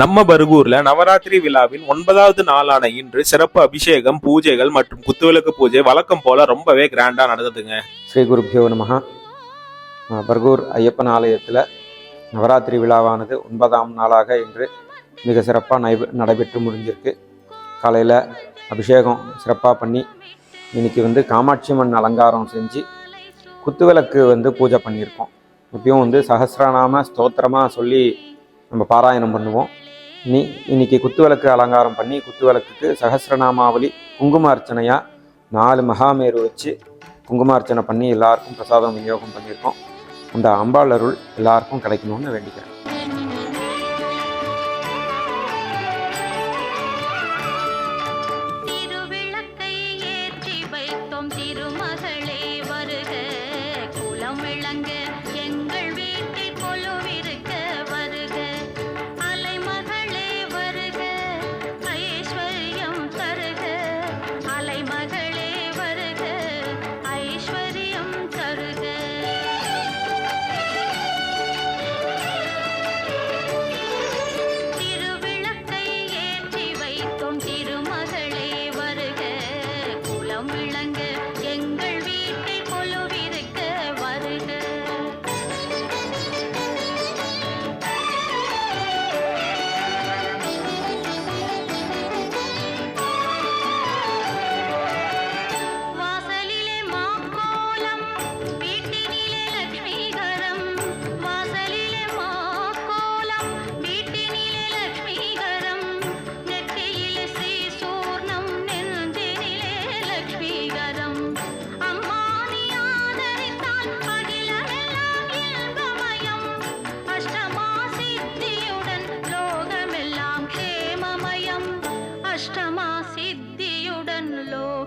நம்ம பருகூர்ல நவராத்திரி விழாவின் ஒன்பதாவது நாளான இன்று சிறப்பு அபிஷேகம் பூஜைகள் மற்றும் குத்துவிளக்கு பூஜை வழக்கம் போல ரொம்பவே கிராண்டா நடந்ததுங்க. ஸ்ரீ குரு நமகா பர்கூர் ஐயப்பன் ஆலயத்தில் நவராத்திரி விழாவானது ஒன்பதாம் நாளாக இன்று மிக சிறப்பாக நடைபெ நடைபெற்று முடிஞ்சிருக்கு. காலையில் அபிஷேகம் சிறப்பாக பண்ணி இன்னைக்கு வந்து காமாட்சி அம்மன் அலங்காரம் செஞ்சு குத்துவிளக்கு வந்து பூஜை பண்ணியிருக்கோம். இப்பயும் வந்து சஹஸ்ரநாம ஸ்தோத்திரமாக சொல்லி நம்ம பாராயணம் பண்ணுவோம். நீ இன்னைக்கு குத்துவிளக்கு அலங்காரம் பண்ணி குத்துவிளக்குக்கு சஹஸ்ரநாமாவளி குங்குமார்ச்சனையாக நாலு மகாமேரு வச்சு குங்குமார்ச்சனை பண்ணி எல்லாருக்கும் பிரசாதம் விநியோகம் பண்ணியிருக்கோம். அந்த அம்பாள் அருள் எல்லாருக்கும் கிடைக்கணும்னு வேண்டிக்கிறேன். திருமகளே வருக. குலம் விளங்க விளங்க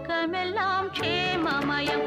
ലോകമെല്ലാം ക്ഷേമമയം